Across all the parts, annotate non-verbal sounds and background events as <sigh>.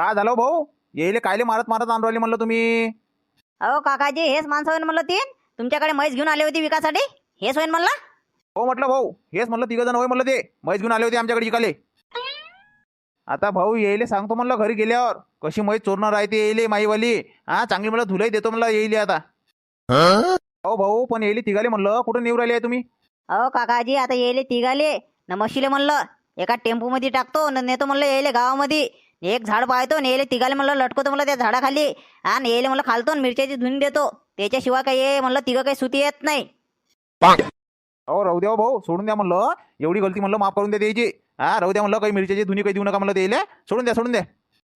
काय झालं हो भाऊ? येईले कायले मारत मारत आणून राहिले म्हणलं तुम्ही? अहो काकाजी हेच माणसं होईन म्हणलं तीन. तुमच्याकडे म्हैस घेऊन आले होते विकासाठी? हेच होईन म्हणलं? हो म्हटलं भाऊ हेच म्हणलं तिघ जण होय म्हणलं ते. म्हैस घेऊन आले होते आमच्याकडे जिकाले आता भाऊ येईले सांगतो म्हणलं घरी गेल्यावर. कशी म्हैस चोरणार आहे ते येईले माईवाली. हा चांगली मला धुलाई देतो म्हणलं येईले आता. हो भाऊ पण येईले तिघाले म्हणलं. कुठं नेऊ राहिले आहे तुम्ही? अहो काकाजी आता येले तिघाले. न म्हशीले म्हणलं. एका टेम्पोमध्ये टाकतो न नेतो म्हणलं येले गावामध्ये. एक झाड पाहतो नेले तिघाले म्हणलं लटकवतो म्हणलं त्या झाडाखाली. हा नेले म्हणलं खालतो मिरच्याची धुन देतो. त्याच्याशिवाय काही हे म्हणलं तिघं काही सुती येत नाही. अहो राहू द्या हो भाऊ सोडून द्या म्हणलं. एवढी गलती म्हणलं माफ करून द्या द्यायची हा राहू द्या म्हणलं काही मिरच्याची धुनी काही देऊ नका म्हणलं द्यायला सोडून द्या सोडून द्या.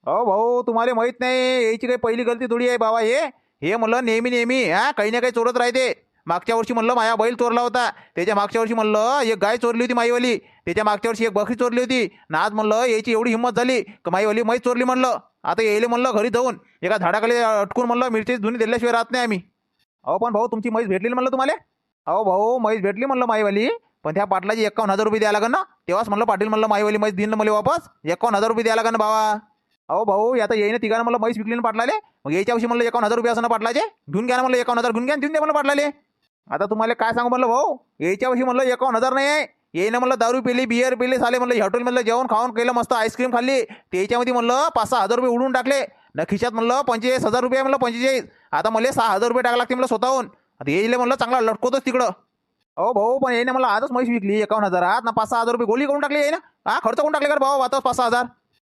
अहो भाऊ तुम्हाला माहीत नाही याची काही पहिली गलती थोडी आहे बाबा हे. हे म्हणलं नेहमी नेहमी हा काही ना काही चोरत राहते. मागच्या वर्षी म्हणलं माया बैल चोरला होता. त्याच्या मागच्या वर्षी म्हणलं एक गाय चोरली होती माईवाली. त्याच्या मागच्या वर्षी एक बकरी चोरली होती. ना आज म्हणलं याची एवढी हिंमत झाली का माईवाली मैच चोरली म्हणलं. आता येईल म्हणलं घरी जाऊन एका झाडाखाली अटकून म्हणलं मिरची धुनी दिल्याशिवाय राहत नाही आम्ही. अहो पण भाऊ तुमची म्हैस भेटली म्हणलं तुम्हाला? अहो भाऊ म्हैस भेटली म्हणलं माईवाली पण त्या पाटलाची एकावन्न हजार रुपये द्यायला लागेल ना? तेव्हाच म्हणलं पाटील म्हणलं माईवाली म्हैस दिन मला वापस? एकावन्न हजार रुपये द्यायला लागेल बाबा अहो भाऊ आता येईन तिघानं मला म्हैस विकली ना पाटलाले? मग याच्या वर्षी म्हणलं एकावन्न हजार रुपये असं ना पाटलाचे? घेऊन घ्या ना म्हणलं एकावन्न हजार घेऊन घ्या देऊन द्या म्हणलं पाटलाले. आता तुम्हाला काय सांगू म्हणलं भाऊ? याच्यापाशी वर्षी म्हणलं एकावन्न हजार नाही आहे. येईन म्हणलं दारू पिली बियर पिली साले म्हणलं हॉटेलमधलं जेवण खाऊन केलं मस्त आईस्क्रीम खाल्ली. त्याच्यामध्ये म्हणलं पाच सहा हजार रुपये उडून टाकले. न खिशात म्हणलं पंचेचाळीस हजार रुपये म्हणलं पंचेचाळीस. आता मला सहा हजार रुपये टाका लागते म्हणलं स्वतःहून. आता येईल म्हणलं चांगला लटकवतोच तिकडं. अहो भाऊ पण येईन मला आजच म्हैस विकली एकावन्न हजारात ना पाच सहा हजार रुपये गोली करून टाकली आहे ना हा खर्च करून टाकले का रे भाऊ? आताच पाच सहा हजार.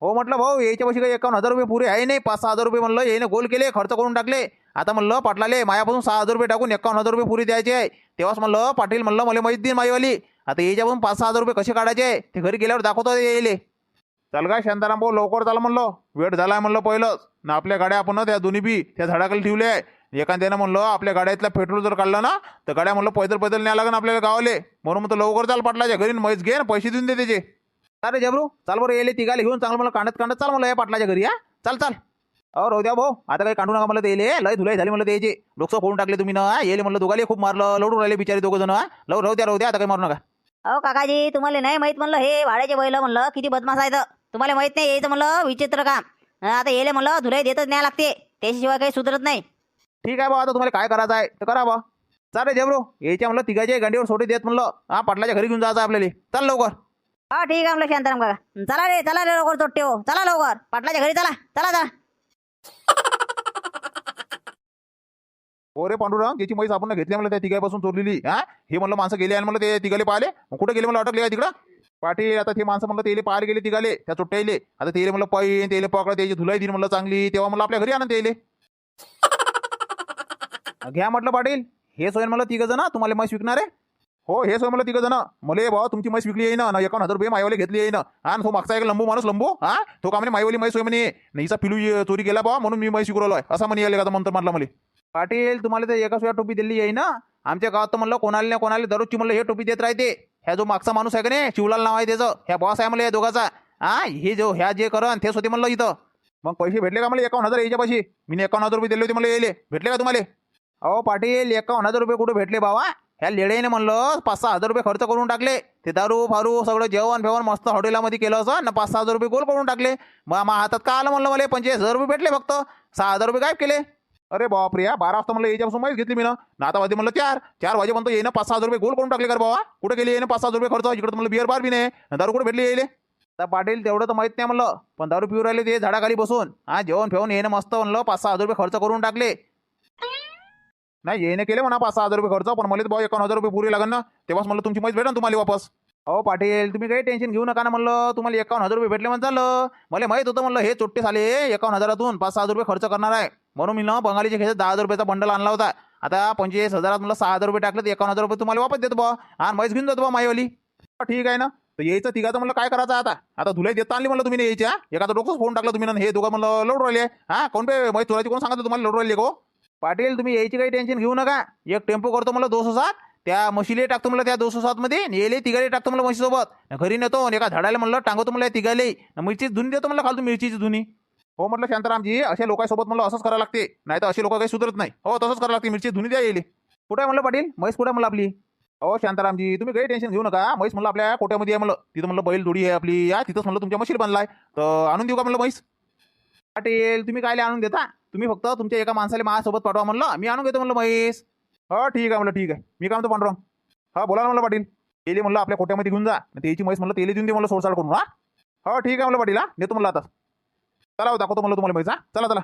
हो म्हटलं भाऊ याच्यापाशी वर्षी काही एकावन्न हजार रुपये पुरे आहे नाही. पाच सहा हजार रुपये म्हणलं येईन गोल केले खर्च करून टाकले. आता म्हणलं पाटलाले मायापासून सहा हजार रुपये टाकून एकावन्न हजार रुपये पुरी द्यायचे. आहे तेव्हाच म्हणलं पाटील म्हणलं मला माहीत देईन माईवाली. आता याच्यापासून पाच सहा हजार रुपये कसे काढायचे? ते घरी गेल्यावर दाखवतो येईले चल काय शांताराम भाऊ लवकर चाल म्हणलं. वेळ झालाय म्हणलं पहिलंच. ना आपल्या गाड्या आपण त्या दोन्ही बी त्या झाडाखाली ठेवले आहे. एखाद्यानं म्हणलं आपल्या गाड्यातला पेट्रोल जर काढलं ना तर गाड्या म्हणलं पैदल पैदल न्याय लागेल आपल्याला गावाले. म्हणून म्हणतो लवकर चाल पाटलाच्या घरी मैस घे पैसे देऊन दे त्याचे. अरे जबरू चाल बरं येले तिघाले घेऊन चांगलं मला कांडत कांडत चाल मला या पाटलाच्या घरी हा. चाल चाल. अहो राहू द्या भाऊ. आता काही काढू नका मला ते लय धुलाई झाली मला त्याचे डोकं फोडून टाकले तुम्ही ना. येले म्हणलं दोघाले खूप मारलं लढून राहिले बिचारे दोघं जण लव राहू द्या राहू द्या आता काही मारू नका. अहो काकाजी तुम्हाला नाही माहीत म्हणलं हे भाड्याचे बैल म्हणलं किती बदमाश आहेत. तुम्हाला माहीत नाही यायचं म्हणलं विचित्र काम. हं, आता येले म्हणलं धुलाई देतच न्याय लागते. त्याच्याशिवाय काही सुधरत नाही. ठीक आहे बा आता तुम्हाला काय करायचं आहे तर करा बा चालेल जबरू याच्या म्हणलं तिघाच्या गाडीवर सोडे देत म्हणलं. हा पाटलाच्या घरी घेऊन जायचं आपल्याला. चाल लवकर. हा ठीक आहे म्हणलं शांताराम काका. चला रे चला रे लवकर चोट्टे हो. चला लवकर. पाटलाच्या घरी चला. चला चला. हो रे पांडुरंग त्याची म्हैस आपण घेतली म्हणलं त्या तिघापासून चोरलेली. हा? हे म्हणलं माणसं गेले आणि म्हणलं ते तिघाले पाहिले. कुठे गेले म्हणलं? अटकले तिकडं? पाटील आता ते माणसं म्हणलं तेले पाहायला गेले तिघाले त्या चोट्ट्याले आता तेले म्हणलं पैन तेले पकडा त्याची धुलाई दिली म्हणलं चांगली. तेव्हा म्हणलं आपल्या घरी आणून तेले <laughs> घ्या म्हटलं पाटील. हे सोयन म्हणलं तिघ जण तुम्हाला म्हैस विकणार आहे? हो हे सोय म्हणलं तिघ जण. मला भाऊ तुमची म्हैस विकली आहे ना एकावन्न हजार रुपये मायवाले घेतली आहे ना. हा आणि तो मागचा एक लंबू माणूस लंबू हा? तो का म्हणे मायवाली म्हैस होय म्हणे. नाही हिचा पिलू चोरी केला बा म्हणून मी म्हैस विकलो आहे. असा म्हणे का मंत्र मारला मला. पाटील तुम्हाला तर एकाच वेळा टोपी दिली आहे ना? आमच्या गावात तर म्हणलं कोणाला ना कोणाला दररोजची म्हणलं हे टोपी देत राहते. ह्या जो मागचा माणूस आहे का नाही शिवलाल नाव आहे त्याचं. ह्या बॉस आहे म्हणलं या दोघाचा. हा हे जो ह्या जे करन तेच होते म्हणलं इथं. मग पैसे भेटले का मला एकावन्न हजार याच्यापाशी? मी एकावन्न हजार रुपये दिले होते मला यायले भेटले का तुम्हाला? अहो पाटील एकावन्न हजार रुपये कुठे भेटले बाबा ह्या लेडेने म्हणलं पाच सहा हजार रुपये खर्च करून टाकले. ते दारू फारू सगळं जेवण फेवण मस्त हॉटेलमध्ये केलं असं. ना पाच सहा हजार रुपये गोल करून टाकले. मग मा हातात का आलं म्हणलं मला? पंचवीस हजार रुपये भेटले फक्त. सहा हजार रुपये गायब केले. अरे बापरे या बारा वाजता म्हणलं याच्यापासून माहीत घेतली मी ना. आता वाजे म्हणलं चार. चार वाजे म्हणतो पाच सहा हजार रुपये गोल करून टाकले का बाबा. कुठे गेले येणं पाच सहा हजार रुपये खर्च. इकडे म्हणलं बिअर बार बी नाही दारू कुठे भेटली येईल आता पाटील तेवढं तर माहीत नाही म्हणलं. पण दारू पिऊ राहिले ते झाडाखाली बसून. हा जेवण फेवून येणं मस्त म्हणलं. पाच सहा हजार रुपये खर्च करून टाकले. नाही येणे केले म्हणा पाच सहा हजार रुपये खर्च. पण मला तर भाऊ एकावन्न हजार रुपये पुरे लागेल ना. तेव्हाच म्हणलं तुमची माहिती भेटेल तुम्हाला वापस. अहो पाटील तुम्ही काही टेन्शन घेऊ नका ना म्हणलं. तुम्हाला एकावन्न हजार रुपये भेटले म्हणून चाललं. मला माहीत होतं म्हणलं हे चोट्टे झाले एकावन्न हजारातून पाच सहा हजार रुपये खर्च करणार आहे. म्हणून मी ना बंगालीच्या खेळात दहा हजार रुपयाचा बंडल आणला होता. आता पंचवीस हजारात मला सहा हजार रुपये टाकले तर एकावन्न हजार रुपये तुम्हाला वापस देतो बा. आणि म्हैस घेऊन जातो बा माईवाली. ठीक आहे ना? तर यायचं तिघाचं म्हणलं काय करायचं आता? आता धुलाई देता आणली म्हणलं तुम्ही यायच्या? एखादा डोकंच फोन टाकलं तुम्ही ना. हे दोघं म्हणलं लोड राहिले. हा कोण पे म्हैस चोराची कोण सांगतो तुम्हाला लोड राहिले गो हो? पाटील तुम्ही यायची काही टेन्शन घेऊ नका. एक टेम्पो करतो मला दोन सात. त्या म्हशीले टाकतो म्हणलं त्या दोनशे सात मध्ये येले तिघाले टाकतो मला म्हशीसोबत. घरी नेतो आणि एका झाडाला म्हणलं टांगतो म्हणलं तिघाले. मिरचीची धुनी देतो म्हणलं खालतो मिरचीची धुनी. हो म्हटलं शांतारामजी अशा लोकांसोबत म्हणलं असंच करावं लागते. नाही तर अशी लोक काही सुधरत नाही. हो तसंच करावं लागते मिरची धुनी द्या येईल कुठे आहे म्हणलं पाटील? म्हैस कुठे म्हणलं आपली? हो शांतारामजी तुम्ही काही टेन्शन घेऊ नका. म्हैस म्हणलं आपल्या कोट्यामध्ये आहे म्हणलं. तिथं म्हणलं बैल जोडी आहे आपली. या तिथंच म्हणलं तुमच्या म्हशीला बनलाय. तर आणून देऊ का म्हणलं म्हैस? पाटील तुम्ही कायले आणून देता? तुम्ही फक्त तुमच्या एका माणसाला माझ्यासोबत पाठवा म्हणलं. मी आणून घेतो म्हणलं म्हैस. हो ठीक आहे म्हणलं ठीक आहे. मी काय म्हणतो पांडुरंग? हा बोला ना म्हणलं पाटील. तेली म्हणलं आपल्या कोट्यामध्ये घेऊन जा. त्याची म्हैस म्हणलं तेली देऊन दे म्हणलं सोडसाड करून हा? हो ठीक आहे म्हणलं पाटील हा? नेतो म्हणलं आता. चला हो, दाखवतो म्हणलं तुम्हाला म्हैस हा? चला चला.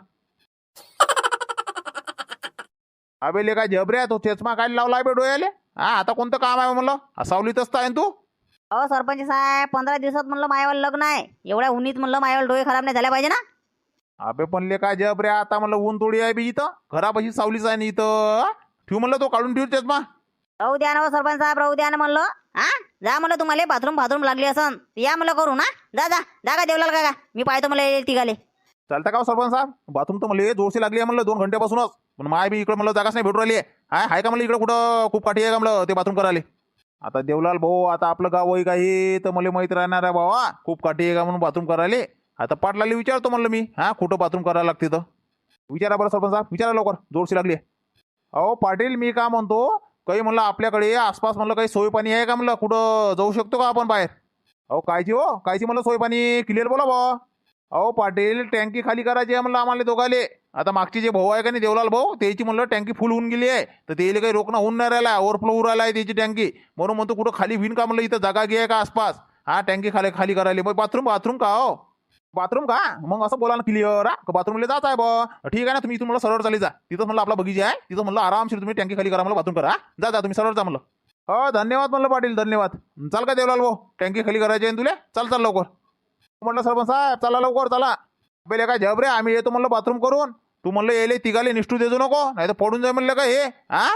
<laughs> अबे काय जबरे तो? चष्मा काय लावला बे डोळ्याले? हा आता कोणतं काम आहे म्हणलं? सावलीतच तर आहे ना तू? अहो सरपंच साहेब पंधरा दिवसात म्हणलं मायावर लग्न आहे. एवढ्या उन्हीत म्हणलं मायावर डोळे खराब नाही झाल्या पाहिजे ना? अबे पण ले काय जबरे आता म्हणलं ऊन थोडी आहे बी इथं. घरापाशी सावलीच आहे ना इथं ठेव म्हणलं तो काढून ठेव चष्मा राहू द्या ना हो सरपंच साहेब राहू द्या ना म्हणलं. हा? जा म्हणलं तुम्हाला बाथरूम बाथरूम लागली असन. या म्हणलं करू ना जा जा. जा का देवलाल काका. मी पाहतो मला येईल तिघाले. चालतं का हो सरपंच साहेब? बाथरूम तर मला जोरशी लागली आहे म्हणलं दोन घंट्यापासूनच. पण माय बी इकडे म्हणलं जागाच नाही भेटू राहिली आहे. हाय हाय का म्हणलं इकडे कुठं? खूप काठी आहे का म्हणलं ते बाथरूम करायला? आता देवलाल भाऊ आता आपलं गाव होई काही तर मला माहीत राहणार आहे बाबा खूप काठी आहे का म्हणून बाथरूम करायला? आता पाटलाला विचारतो म्हणलं मी. हा कुठं बाथरूम करायला लागते तर? विचारा बरं सरपंच साहेब. विचारा लवकर. जोरशी लागली आहे. अहो पाटील मी का म्हणतो? काही म्हणलं आपल्याकडे आसपास म्हणलं काही सोय पाणी आहे का म्हणलं? कुठं जाऊ शकतो का आपण बाहेर? अहो कायची हो कायची म्हणलं सोय पाणी क्लिअर बोला बा अहो पाटील टँकी खाली करायची आहे म्हणलं आम्हाला दोघाले. आता मागची जे भाऊ आहे का नाही देवलाल भाऊ त्याची म्हणलं टँकी फुल होऊन गेली आहे. तर त्याला काही रोखणं होऊन नाही राहिला ओव्हरफ्लो होऊ राहिला आहे त्याची टँकी. म्हणून म्हणतो कुठं खाली होईन का म्हणलं इथं जागा घे आहे का आसपास? हा टँकी खाली खाली करायला. मग बाथरूम बाथरूम का हो? बाथरूम का? मग असं बोला ना क्लिअर हा बाथरूमला जात आहे बा? ठीक आहे ना तुम्ही इथून मला सरळ चाली जा. तिथं म्हणलं आपला बगीचा आहे. तिथं म्हणलं आरामशीर तुम्ही टँकी खाली करा मला बाथरूम करा. जा जा तुम्ही सरळ जा म्हणलं. हो धन्यवाद म्हणलं पाटील धन्यवाद. चाल का देवलाल भाऊ? टँकी खाली करायची आहे तुला? चाल चाल लवकर. म्हटलं सरपंच साहेब चला लवकर चला. पहिले काय जबरे आम्ही येतो म्हणलं बाथरूम करून. तू म्हणलं येले तिघाले निष्ठू देजू नको नाही तर पडून जाय म्हणलं का हे? हा?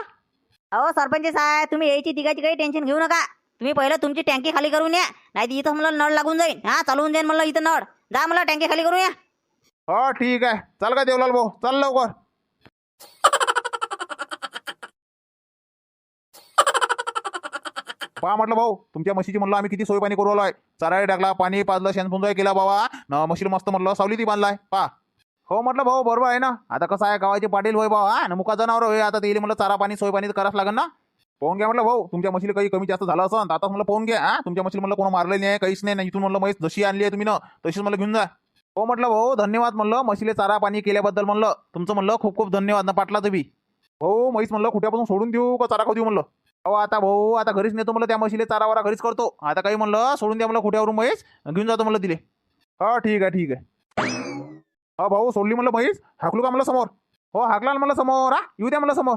अहो सरपंच साहेब तुम्ही यायची तिघाची काही टेन्शन घेऊ नका. तुम्ही पहिलं तुमची टँकी खाली करून या नाही तर इथं म्हणलं नळ लागून जाईल हा चालवून जाईन म्हणलं इथं नळ. जा म्हणलं टँकी खाली करून या हो ठीक आहे. चाल का देवलाल भाऊ? चाल लवकर. <laughs> पहा म्हटलं भाऊ तुमच्या म्हशीची म्हणलं आम्ही किती सोय पाणी करू आलोय. चाराळे टाकला पाणी पाजलं शेणफुंजाय केला बाबा. न म्हशीला मस्त म्हणलं सावली ती बांधलाय. पा हो म्हटलं भाऊ बरोबर आहे ना. आता कसं आहे गावाचे पाटील होय भाऊ हा न मुका जनावर होय. आता ते म्हणलं चारा पाणी सोय पाणी तर करावंच लागेल ना. पाहून घ्या म्हटलं भाऊ तुमच्या म्हशीला काही कमी जास्त झालं असं आता म्हणलं पाहून घ्या हा? तुमच्या म्हशीला म्हणलं कोण मारलेली नाही काहीच नाही इथून म्हणलं म्हैस जशी आणली आहे तुम्ही ना तशीच मला घेऊन जा. हो म्हटलं भाऊ धन्यवाद म्हणलं म्हशीले चारा पाणी केल्याबद्दल म्हणलं तुमचं म्हणलं खूप खूप धन्यवाद ना पाटला तुम्ही भाऊ म्हैस म्हणलं कुठ्यापासून सोडून देऊ का चारा खाऊ देऊ म्हणलं? अहो आता भाऊ आता घरीच नेतो म्हणलं त्या म्हशीले चारा वारा घरीच करतो. आता काही म्हणलं सोडून द्या म्हणलं कुठ्यावरून मैस घेऊन जातो म्हणलं तिले. हा ठीक आहे ठीक आहे. हा भाऊ सोडली म्हणलं म्हैस हाकलू का मला समोर? हो हाकला ना म्हणलं समोर हा? येऊ द्या मला समोर.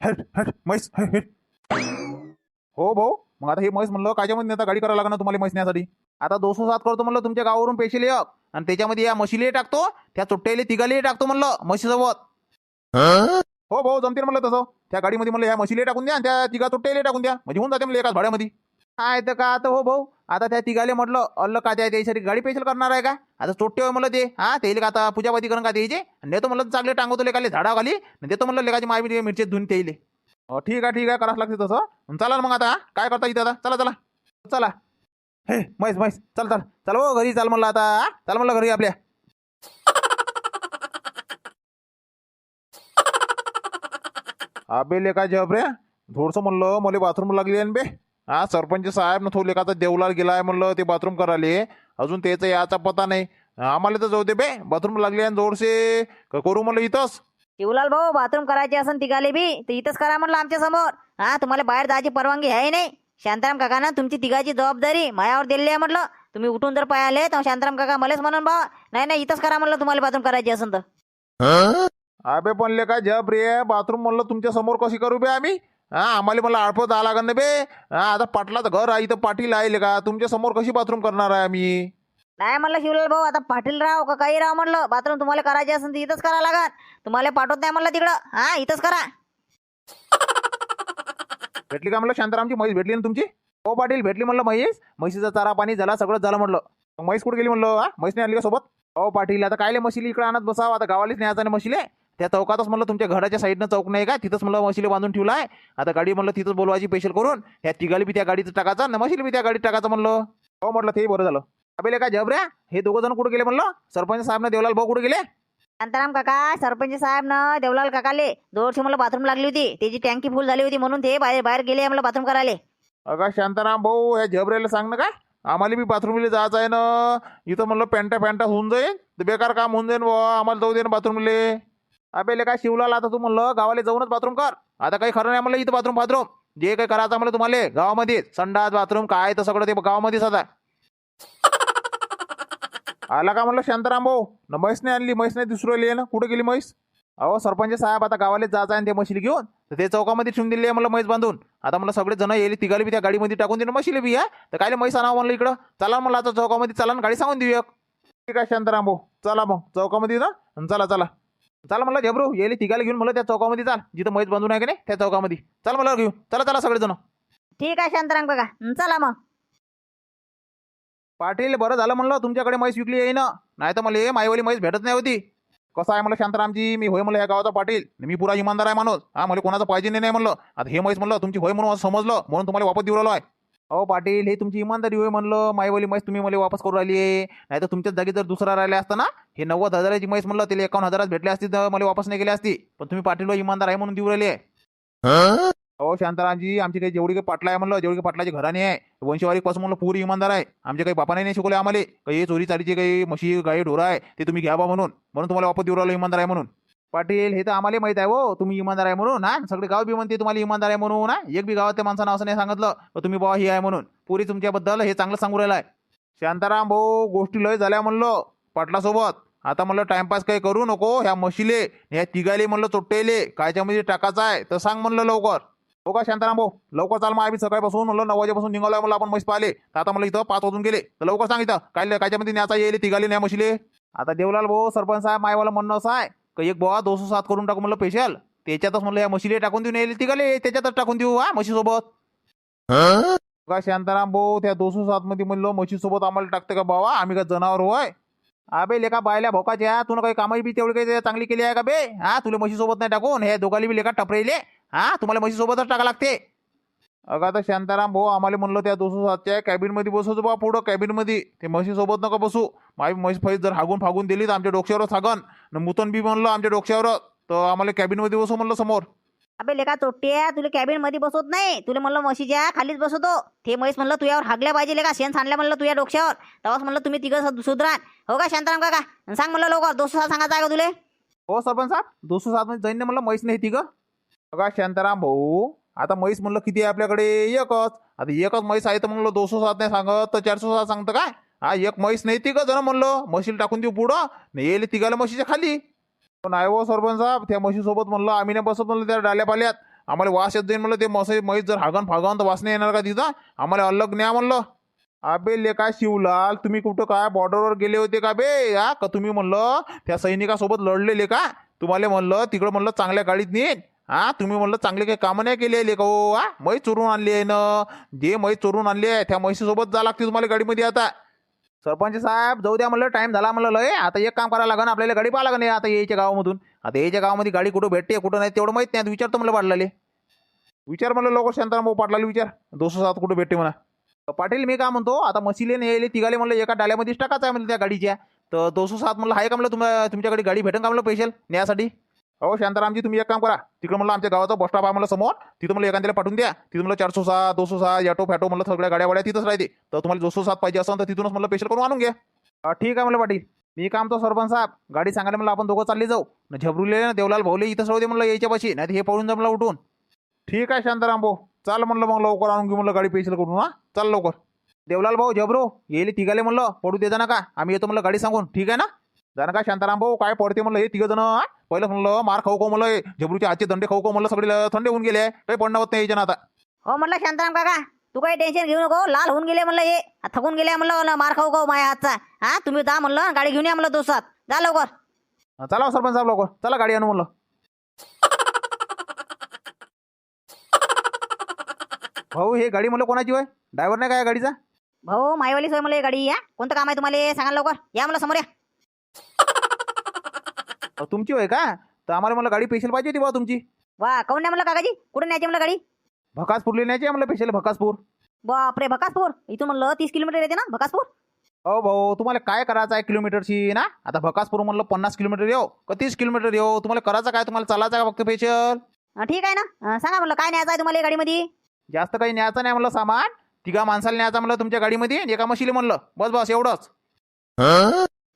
हट हट म्हैस हट, हट. हो भाऊ मग आता हे म्हैस म्हणलं कायच्यामध्ये नेता गाडी करायला लागणार तुम्हाला म्हैस न्यासाठी आता दोनशे सात करतो म्हणलं तुमच्या गावावरून पैसे एक आणि त्याच्यामध्ये या म्हशीले टाकतो त्या चुट्ट्याले तिघाले टाकतो म्हणलं म्हशीसोबत. हो भाऊ जमतील म्हणलं तसं. त्या गाडीमध्ये म्हणलं ह्या म्हशीले टाकून द्या आणि त्या तिघा चुट्ट्याला टाकून द्या. म्हणजे होऊन जाते म्हणलं एकाच भाड्यामध्ये. काय तर का आता हो भाऊ? आता त्या तिघाले म्हटलं अल्ल का त्या त्यासाठी गाडी पेशल करणार आहे का? आता चोट्टे होय म्हणलं ते. हा त्याला का आता पूजापाती करून का द्यायचे? नेतो म्हणलं चांगले टांगवतो लेखाले झाडाखाली. आणि देतो म्हणलं लेखाची माय मिरचे मिरची धुवून त्याले ठीक आहे ठीक आहे. करावंच लागते तसं. चला ना मग आता? काय करता इथं आता? चला चला. चला. हे म्हैस म्हैस. चल चल. चल हो घरी चाल म्हणलं आता हा? चल म्हणलं घरी आपल्या. <laughs> अबे लेका जबरे थोडंसं म्हणलं मला बाथरूम लागली आहे बे. हा सरपंच साहेब ना तो लेकाचा देवलाल गेलाय म्हणलं ते बाथरूम करायले. अजून त्याचा याचा पता नाही. आम्हाला तर जाऊ दे बे. बाथरूम लागली आहे जोरसे करू म्हणलं इथंच. शिवलाल भाऊ बाथरूम करायचे असन तिघाले बी तर इथंच करा म्हणलं आमच्यासमोर हा तुम्हाला बाहेर जायची परवानगी आहे नाही. शांताराम काकानं तुमची तिघाची जबाबदारी मायावर दिलेली आहे म्हटलं. तुम्ही उठून जर पाहिले तर शांताराम काका मलाच म्हणून बा नाही नाही इथंच करा म्हणलं तुम्हाला बाथरूम करायची असन तर. अबे पण लेका जब रे. बाथरूम म्हणलं तुमच्यासमोर कशी करू बे आम्ही? हा आम्हाला मला आडपत जा लागन ना बे. हा आता पाटलाचं घर आहे इथं पाटील आहे का? तुमच्यासमोर कशी बाथरूम करणार आहे आम्ही? नाही म्हणलं शिवलाल भाऊ आता पाटील राव का काही राव म्हणलं? बाथरूम तुम्हाला करायचे असेल तर इथंच करा लागत तुम्हाला पाठवत नाही म्हणलं तिकडं. हा इथंच करा. भेटली का म्हणलं शांतारामची म्हैस? भेटली ना तुमची? हो पाटील भेटली म्हणलं म्हैस. म्हैसीचा चारा पाणी झाला सगळं झालं म्हटलं मग म्हैस कुठे गेली म्हणलं? हा म्हैस नाही आणली का सोबत? हो पाटील आता कायले म्हशीला इकडे आणत बसावं? आता गावालीच नाही आता म्हशीले. त्या चौकातच म्हणलं तुमच्या घराच्या साईडनं चौक नाही का तिथंच म्हणलं म्हशीले बांधून ठेवला आहे आता गाडी म्हणलं तिथंच बोलवायची स्पेशल करून. ह्या तिघाली बी त्या गाडीचं टाकायचं ना मशील बी त्या गाडीत टाकायचं म्हणलं. हो म्हटलं ते बरं झालं. अबे काय जबऱ्या हे दोघं जण कुठे गेले म्हणलं? सरपंच साहेब ना देवलाल भाऊ कुठे गेले? शांताराम काका सरपंच साहेब ना देवलाल काकाले दोरशी मला बाथरूम लागली होती. त्याची टँकी फुल झाली होती म्हणून ते बाहेर बाहेर गेले म्हणलं बाथरूम करायला. अगा शांताराम भाऊ ह्या जबऱ्याला सांग ना काय? आम्हाला बी बाथरूमला जायचं आहे ना. इथं म्हणलं पॅन्टा पॅन्टा होऊन जाईल तर बेकार काम होऊन जाईल बुवा. आम्हाला जाऊ दे ना बाथरूमले. अबे काय शिवलाला आता तू म्हणलं गावाला जाऊनच बाथरूम कर. आता काही खरं नाही म्हणलं इथं बाथरूम बाथरूम. जे काही करायचं म्हणलं तुम्हाला गावामध्ये. संडास बाथरूम काय तर सगळं ते गावामध्येच आता आला का म्हणलं शांताराम भाऊ? न म्हैस नाही आणली म्हैस नाही दुसरं लिहि ना कुठं गेली म्हैस? अहो सरपंच साहेब आता गावाला जायचं आहे ते म्हशीला घेऊन तर ते चौकामध्ये ठेवून दिली आहे मला म्हैस बांधून. आता मला सगळे जण येईल तिघाली बी त्या गाडीमध्ये टाकून देणं म्हशीले बी या तर काय म्हैस आणावं म्हणलं इकडं? चला मला आता चौकामध्ये चला ना गाडी सांगून देऊ एक. ठीक आहे शांताराम भाऊ. चला मग. चौकामध्ये ना चला चला. चला म्हणलं झेबरू येईल तिघाला घेऊन मला त्या चौकामध्ये चाल. जिथं म्हैस बांधून आहे की नाही त्या चौकामध्ये. चल मला घेऊ चला चला सगळेजण. ठीक आहे शांताराम बघा चला मग. पाटील बरं झालं म्हणलं तुमच्याकडे म्हैस विकली येईन नाही तर मला माईवाली म्हैस भेटत नाही होती. कसं आहे मला शांतारामजी मी होय म्हणलं या गावाचा पाटील. मी पुरा इमानदार आहे माणूस. हा मला कोणाचं पाहिजे नाही म्हणलं. आता हे म्हैस म्हणलं तुमची होय म्हणून समजलं म्हणून तुम्हाला वापस देऊ राहिलो आहे. अहो पाटील हे तुमची इमानदारी होय म्हणलं. माईवाली म्हैस तुम्ही मला वापस करू राहिली आहे. नाही तर तुमच्याच जागी जर दुसरा राहिला असता ना हे नव्वद हजाराची म्हैस म्हणलं त्याला एकावन्न हजारात भेटली असती तर मला वापस नाही गेली असती. पण तुम्ही पाटील इमानदार आहे म्हणून देऊ राहिले. आहे अहो शांतारामजी आमची काही जेवढी काही पाटला आहे म्हणलं जेवढी काही पाटलाची घराणी आहे वंशवारी पासून म्हणलं पूर इमानदार आहे. आमच्या काही बापाने नाही शिकवले आम्हाला. काही चोरी चारीचे काही म्हशी गाई ढोरं आहे ते तुम्ही घ्या बा म्हणून. म्हणून तुम्हाला वापस देऊ राहिलो इमानदार आहे म्हणून. पाटील हे तर आम्हाला माहीत आहे हो तुम्ही इमानदार आहे म्हणून. ना सगळे गाव बी म्हणते तुम्हाला इमानदार आहे म्हणून. ना एक बी गावात त्या माणसानं असं नाही सांगितलं. तुम्ही बाबा ही आहे म्हणून. पुरी तुमच्याबद्दल हे चांगलं सांगू राहिलं आहे शांताराम भाऊ गोष्टी लय झाल्या म्हणलं पाटलासोबत. आता म्हणलं टाइमपास काही करू नको ह्या म्हशीले ह्या तिघाले म्हणलं चोट्टेले. कायच्यामध्ये टाकायचं आहे तर सांग म्हणलं लवकर. हो का शांताराम भाऊ? लवकर चाल मग आम्ही सकाळपासून म्हणलं नऊ वाजेपासून निघालो म्हणलं आपण म्हैस पाहिले तर आता मला इथं पाच वाजून गेले. तर लवकर सांग इथं काय कायच्यामध्ये न्याचा येईल तिघाले न्या म्हशीले. आता देवलाल भाऊ सरपंच साहेब मायवाला म्हणणं असं आहे का एक बुवा दोनशे सात करून टाकू म्हणलं स्पेशल त्याच्यातच म्हणलं या म्हशीले टाकून देऊन येईल तिघाले त्याच्यातच टाकून देऊ हा म्हशीसोबत. हो का शांताराम भाऊ त्या दोनशे सात मध्ये म्हणलं म्हशीसोबत आम्हाला टाकते का बाबा आम्ही का जनावर होय? अबे लेका बायल्या भोकाच्या तुला काही कामही बी तेवढी काही चांगली केली आहे का बे? हा तुला म्हशीसोबत नाही टाकून हे दोघाली बी लेका टपरेले. हा तुम्हाला म्हशीसोबतच टाका लागते. अगं आता शांताराम भाऊ आम्हाला म्हणलं त्या दोनशे सातच्या कॅबिनमध्ये बसवतो बा पुढं कॅबिनमध्ये. ते म्हशीसोबत नका बसू. माई म्हैस फैस जर हागून फागून दिली तर आमच्या डोक्यावरच हागन न मुतन बी म्हणलं आमच्या डोक्यावर. तर आम्हाला कॅबिनमध्ये बसव म्हणलं समोर. अबे लेका चोट्ट्या तुला कॅबिनमध्ये बसवत नाही. तुला म्हणलं म्हशीच्या खालीच बसवतो. ते म्हैस म्हणलं तुझ्यावर हागल्या पाहिजे लेका. शेण सांडल्या म्हणलं तुझ्या डोक्यावर. तेव्हाच म्हणलं तुम्ही तिघं सुधरान. हो का शांताराम काका? सांग म्हणलं लवकर दोस्त सांगायचं आहे का तुले? हो सरपंच साहेब. दोनशे सात मध्ये जाईन म्हणलं म्हैस नाही ती ग बघा शांताराम भाऊ आता म्हैस म्हणलं किती आहे आपल्याकडे? एकच. आता एकच म्हैस आहे तर म्हणलं दोनशे सात नाही सांगत तर चारशे सात सांगतं काय? हा एक म्हैस नाही तिघं जण म्हणलं. म्हशीला टाकून देऊ पुढं. नाही येईल तिघाला म्हशीच्या खाली. पण आहे हो सरपंच साहेब त्या म्हशीसोबत म्हणलं आम्ही नाही बसत म्हणलं त्या डाल्या पाल्यात. आम्हाला वास येत जाईल म्हणलं ते म्हशी म्हैस जर हागन फागन तर वास नाही येणार का तिथं? आम्हाला अलग न्या म्हणलं. अबे ले काय शिवलाल तुम्ही कुठं काय बॉर्डरवर गेले होते का बे? या का तुम्ही म्हणलं त्या सैनिकासोबत लढलेले का? तुम्हाला म्हणलं तिकडं म्हणलं चांगल्या गाडीत नेईन हा तुम्ही म्हणलं चांगले काही कामं नाही केले का हो हा म्हैस चोरून आणली आहे ना. जे म्हैस चोरून आणली आहे त्या म्हैशीसोबत जा लागते तुम्हाला गाडीमध्ये आता. सरपंच साहेब जाऊ द्या म्हणलं टाइम झाला म्हणलं लय. आता एक काम करायला लागन आपल्याला गाडी पाहा लागन आता यायच्या गावामधून. आता यायच्या गावामध्ये गाडी कुठं भेटते कुठं नाही तेवढं माहीत नाही. विचार विचारतो म्हणलं पाटलाले. विचार म्हणलं लवकर शांताराम भाऊ पाटलाले विचार. दोनशे सात कुठं भेटते म्हणा. पाटील मी काय म्हणतो आता मशिले यायले तिघाले म्हणलं एका डाल्यामध्येच टाकायचं आहे म्हणलं त्या गाडीच्या. तर दोनशे सात म्हणलं आहे का म्हणलं तुम्हाला तुमच्याकडे गाडी भेटेल का म्हणलं पैसे न्यासाठी? हो शांतारामजी तुम्ही एक काम करा. तिकडं म्हणलं आमच्या गावाचा बस स्टॉप आहे म्हणलं समोर. तिथं मला एखाद्याला पाठवून द्या. तिथं म्हणलं चारशे सहा दोनशे सहा याटो फॅटो म्हणलं सगळ्या गाड्या वाड्या तिथंच राहते. तर तुम्हाला दोनशे सात पाहिजे असेल तर तिथूनच म्हणलं स्पेशल करून आणून घ्या. ठीक आहे म्हणलं पाटील. मी काम तो सरपंच साहेब. गाडी सांगायला म्हणलं आपण दोघं चालले जाऊ. न झबरुले ना देवलाल भाऊले इथं सर्व दे म्हणलं यायच्या पाशी. नाही हे पळून जा म्हणलं उठून. ठीक आहे शांताराम भाऊ. चाल म्हणलं मग लवकर आणून घेऊ म्हणलं गाडी पेशल करून हा. चाल लवकर. देवलाल भाऊ झबरू येईल तिघाले म्हणलं. पडू देता ना का आम्ही येतो म्हणलं गाडी सांगून. ठीक आहे ना? जाणं का शांताराम भाऊ काय पडते म्हणलं हे तिघ जण पहिलं म्हणलं मार खाऊ खाऊ म्हणलं हे झबरूचे आजचे दंडे खाऊ खाऊ म्हणलं सगळे थंडे होऊन गेले काही पडणं होत नाही ना आता. हो म्हणलं शांताराम काका तू काही टेन्शन घेऊ नको लाल होऊन गेले म्हणलं हे. थकून गेले म्हणलं मार खाऊ खाऊ माझ्या हातचा. हा तुम्ही जा म्हणलं गाडी घेऊन या म्हणलं दोसात जा लवकर. चला हो सरपंच साहेब लवकर. चला गाडी आणू म्हणलं. भाऊ हे गाडी म्हणलं कोणाची होय? ड्रायव्हर नाही काय गाडीचा? भाऊ माईवाली सोय मला गाडी या कोणतं काम आहे तुम्हाला सांगा लवकर. या मला समोर या. तुमची होय का? तर आम्हाला म्हणलं गाडी पेशल पाहिजे होती बा तुमची. वा काऊन नाही म्हणलं काकाजी? कुठे न्यायची म्हणलं गाडी? भकासपूरला न्यायची आहे म्हणलं पेशल भकासपूर. बापरे भकासपूर. इथून म्हणलं तीस किलोमीटर येते ना भकासपूर? अहो भाऊ तुम्हाला काय करायचं आहे किलोमीटरची ना? आता भकासपूर म्हणलं पन्नास किलोमीटर येऊ का तीस किलोमीटर येऊ? तुम्हाला करायचं काय? तुम्हाला चालायचं आहे फक्त पेशल अं, ठीक आहे ना. अं, सांगा म्हणलं काय न्यायचं आहे तुम्हाला या गाडीमध्ये? जास्त काही न्यायचं नाही म्हणलं सामान. तिघा माणसाला न्यायचा म्हणलं तुमच्या गाडीमध्ये आणि एका म्हशीले म्हणलं. बस बस एवढंच.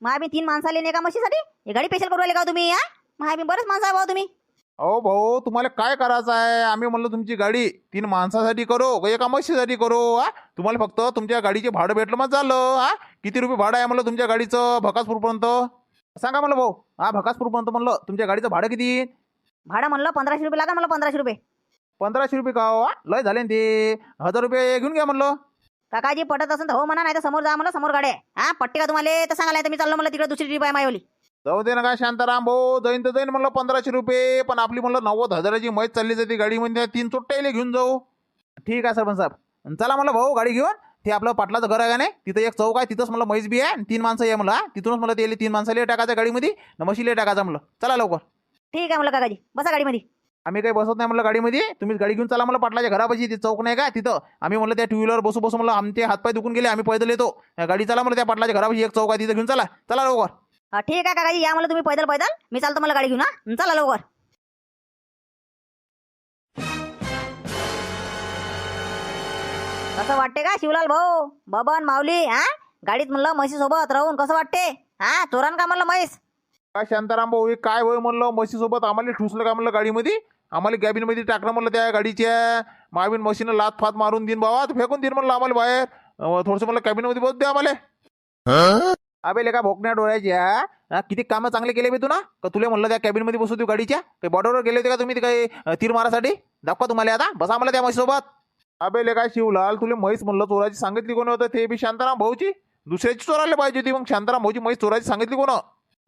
मग आम्ही तीन माणसाले नाही का म्हशीसाठी? हे गाडी स्पेशल करू राहिले का हो तुम्ही हा? मग आम्ही बरेच माणसं आहे भाऊ तुम्ही. अहो भाऊ तुम्हाला काय करायचं आहे? आम्ही म्हणलं तुमची गाडी तीन माणसासाठी करो का एका म्हशीसाठी करो हा? तुम्हाला फक्त तुमच्या गाडीचे भाडं भेटलं मग झालं हा? किती रुपये भाडं आहे म्हणलं तुमच्या गाडीचं भकासपूरपर्यंत? सांगा म्हणलं भाऊ हा भकासपूरपर्यंत म्हणलं तुमच्या गाडीचं भाडं किती? भाडं म्हणलं पंधराशे रुपये लागेल मला पंधराशे रुपये. पंधराशे रुपये का हो? लय झाले ना ते. हजार रुपये घेऊन घ्या म्हणलं. काकाजी पटत असेल तर हो म्हणा नाही तर समोर जा मला समोर गाडी आहे. हा पट्टी का तुम्हाला तर सांगायला तर मी चाललो मला तिकडे दुसरी ट्रिप आहे मायवली. जाऊ दे ना काय शांताराम भाऊ जाईन तर जाईन म्हणलं पंधराशे रुपये पण आपली म्हणलं नव्वद हजाराची मैच चालली जाते गाडीमध्ये तीन चोट्ट्याले घेऊन जाऊ. ठीक आहे सरपंच साहेब. चला म्हणलं भाऊ गाडी घेऊन ते आपलं पाटलाचं घर आहे का नाही तिथं एक चौक आहे तिथंच म्हणलं म्हैस बी आहे आणि तीन माणसं आहे मला तिथूनच मला ते तीन माणसाले टाकायचं गाडीमध्ये न म्हशीले टाकायचं म्हणलं. चला लवकर. ठीक आहे मला काकाजी बसा गाडीमध्ये. आम्ही काही बसत नाही म्हणलं गाडीमध्ये? तुम्हीच गाडी घेऊन चला मला पाटलाच्या घरापाशी ते चौक नाही का? तिथं. आम्ही म्हणलं त्या टू व्हीलर बसू बसू म्हणलं आमचे हातपाय दुखून गेले आम्ही पैदल येतो. गाडी चला म्हणलं त्या पाटलाच्या घरापाशी एक चौक आहे तिथं घेऊन चला. चला लवकर. हा ठीक आहे काकाजी या मला तुम्ही पैदल पैदल. मी चालतो मला गाडी घेऊन हा. चला लवकर. कसं वाटते का शिवलाल भाऊ? बबन माऊली हा? गाडीत म्हणलं म्हशी सोबत राहून कसं वाटते? हा चोरान का म्हणलं म्हैस? काय शांताराम भाऊ हे काय होय म्हणलं? म्हशीसोबत आम्हाला ठुसलं का म्हणलं गाडीमध्ये? आम्हाला कॅबिनमध्ये टाकलं म्हणलं त्या गाडीच्या. मावीन मशीनं लात फात मारून देईन बाबा फेकून देईन म्हणलं आम्हाला बाहेर. अं, थोडंसं म्हणलं कॅबिनमध्ये बस द्या आम्हाला. अबे लेका भोकण्या डोळ्याच्या. हा, किती कामं चांगले केले बे तू ना? का तुला म्हणलं त्या कॅबिनमध्ये बसू देऊ गाडीच्या? काही बॉर्डरवर गेले होते का तुम्ही ते काही अं, तीर मारासाठी? दाखवा तुम्हाला आता. बसा मला त्या म्हशीसोबत. अबे लेका शिवलाल तुला म्हैस म्हणलं चोराची सांगितली कोण होतं? ते बी शांताराम भाऊची दुसऱ्याची चोरायला पाहिजे होती. मग शांताराम भाऊची म्हैस चोराची सांगितली कोण?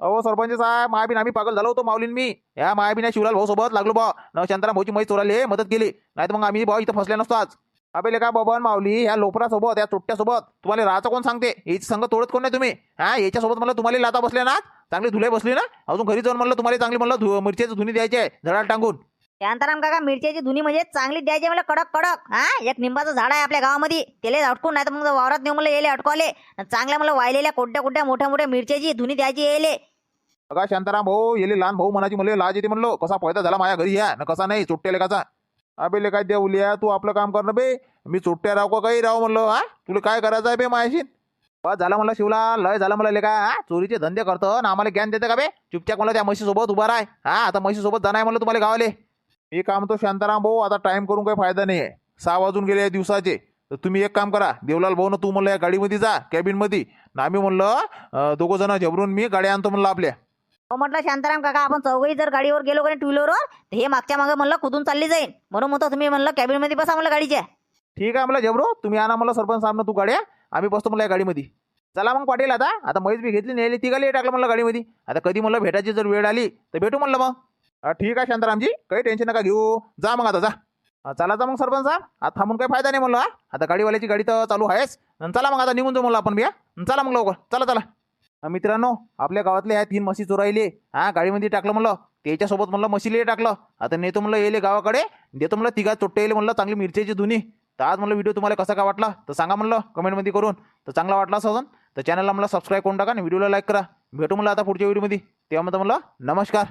अहो सरपंच साहेब मायाबीन आम्ही पागल झालो होतो माऊलीन मी. या मायाबीन शिवलाल भाऊ सोबत लागलो बा. न शांताराम भाऊची मैस चोराले मदत केली. नाही तर मग आम्ही भाऊ इथं फसले नसतो आज. अबे का बबन माऊली ह्या लोपरासोबत या चोट्ट्यासोबत तुम्हाला राहायचं कोण सांगते? याची संघ तोडत कोण नाही तुम्ही? हा याच्यासोबत मला तुम्हाला लाता बसले ना चांगली धुले बसली ना? अजून घरी जाऊन म्हणलं तुम्हाला चांगली म्हणलं धु मिरच्याचं धुनी द्यायची आहे झडाला टांगून. शांताराम काका मिरच्याची धुनी म्हणजे चांगली द्यायची मला कडक कडक. हा एक निंबाचं झाड आहे आपल्या गावामध्ये. त्याला अटकून नाही तर मग वावरात नेऊन मला येले अटकवले. चांगल्या मला वाहिलेल्या कोट्या कोट्या मोठ्या मोठ्या मिरच्याची धुनी द्यायची येले. बघा शांताराम भाऊ येले लहान भाऊ म्हणाची मला लाज येते म्हणलो. कसा फायदा झाला माझ्या घरी या ना कसा नाही चोट्ट्या कसा अबे काय द्या उलिया तू आपलं काम कर ना बे. मी चुट्ट्या राहू का काही राहू म्हणलो हा? तुला काय करायचं आहे बे माझ्याशी? बस झालं म्हणलं शिवला लय झालं म्हणलं लेका हा? चोरीचे धंदे करतो ना आम्हाला ज्ञान देतं का बे? चुपचाप मला त्या म्हशीसोबत उभा राह हा आता म्हशीसोबत जाणार आहे म्हणलं तुम्हाला गावाले. मी काम तो शांताराम भाऊ आता टाइम करून काही फायदा नाही आहे सहा वाजून गेले या दिवसाचे. तर तुम्ही एक काम करा देवलाल भाऊ ना तू म्हणलं या गाडीमध्ये जा कॅबिनमध्ये ना आम्ही म्हणलं दोघं जण झबरून मी गाड्या आणतो म्हणलं आपल्या. म्हटलं शांताराम काका आपण चौघही जर गाडीवर गेलो का टू व्हीलरवर तर हे मागच्या मागं म्हणलं कुदून चालली जाईल म्हणून म्हणतो तुम्ही म्हणलं कॅबिनमध्ये बसा म्हणलं गाडीच्या. ठीक आहे म्हणलं जबरो तुम्ही आणा मला सरपंच सामनं तू गाड्या आम्ही बसतो म्हणलं या गाडीमध्ये. चला मग पाटील आता आता म्हैस बी घेतली नेली तिघाली टाकलं म्हणलं गाडीमध्ये. आता कधी म्हणलं भेटायची जर वेळ आली तर भेटू म्हणलं मग. ठीक आहे शांतारामजी. काही टेन्शन नका घेऊ. जा मग आता जा. चला जा मग सरपंच साहेब आता थांबून काही फायदा नाही म्हणलं हा. आता गाडीवाल्याची गाडी तर चालू आहेच. अन चला मग आता निघून जाऊ म्हणलं आपण बिया चला मग लवकर. चला चला. मित्रांनो आपल्या गावातले ह्या तीन म्हशी चोरायले. हा गाडीमध्ये टाकलं म्हणलं. त्याच्यासोबत म्हणलं म्हशीले टाकलं. आता नेतो म्हणलं येले गावाकडे. देतो म्हणलं तिघा चोट्टे येईल म्हणलं चांगली मिरच्याची धुनी. तर आज म्हणलं व्हिडिओ तुम्हाला कसा काय वाटला तर सांगा म्हणलं कमेंटमध्ये करून. तर चांगला वाटला असं तर चॅनलला मला सबस्क्राईब करून टाका आणि व्हिडिओला लाईक करा. भेटू म्हणलं आता पुढच्या व्हिडिओमध्ये तेव्हा म्हणलं नमस्कार.